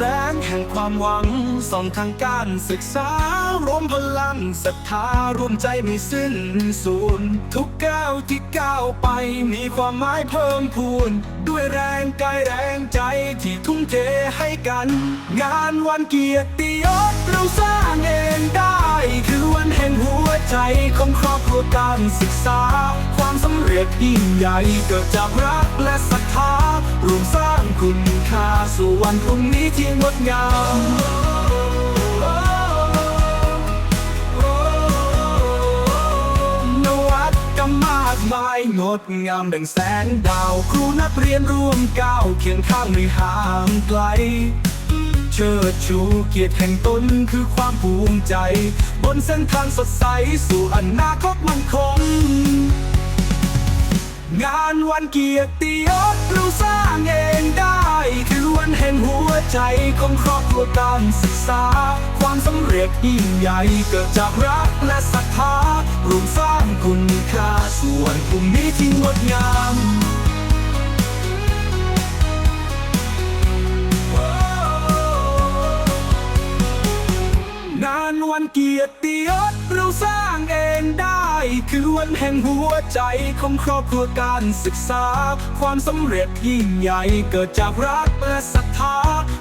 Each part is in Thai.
แสงแห่งความหวังส่องทางการศึกษารวมพลังศรัทธารวมใจไม่สิ้นสูญทุกก้าวที่ก้าวไปมีความหมายเพิ่มพูน ด้วยแรงกายแรงใจที่ทุ่มเทให้กัน งานวันเกียรติยศเราสร้างเองได้ คือวันแห่งหัวใจของครอบครัวการศึกษา สำเร็จยิ่งใหญ่เกิดจากรักและศรัทธารวมสร้างคุณค่าสู่วันพรุ่งนี้ที่งดงามนวัตกรรมมากมายงดงามดังแสงดาว ครูนักเรียนร่วมก้าวเคียงข้างไม่ห่างไกลเชิดชูเกียรติแห่งตนคือความภูมิใจ บนเส้นทางสดใสสู่อนาคตมั่นคง งานวันเกียรติยศเราสร้างเองได้คือวันแห่งหัวใจของครอบครัวการศึกษา ความสำเร็จยิ่งใหญ่เกิดจากรักและศรัทธารวมสร้างคุณค่าส่วนภูมิที่งดงาม คือวันแห่งหัวใจของครอบครัวการศึกษา ความสำเร็จยิ่งใหญ่เกิดจากรักและศรัทธา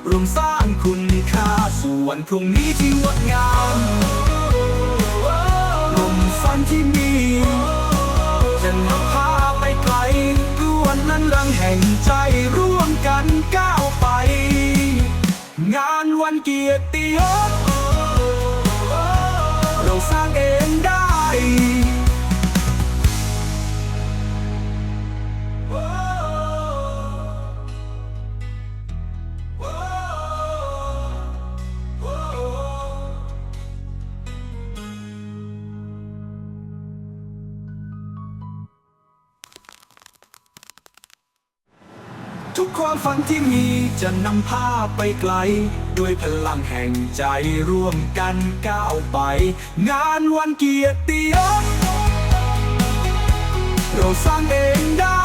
รวมสร้างคุณค่าสู่วันพรุ่งนี้ที่งดงามลมฝันที่มีจะนำพาไปไกลคือวันนั้นรังแห่งใจร่วมกันก้าวไป งานวันเกียรติยศ ทุกความฝันที่มีจะนำพาไปไกล ด้วยพลังแห่งใจร่วมกันก้าวไป งานวันเกียรติยศเราสร้างเองได้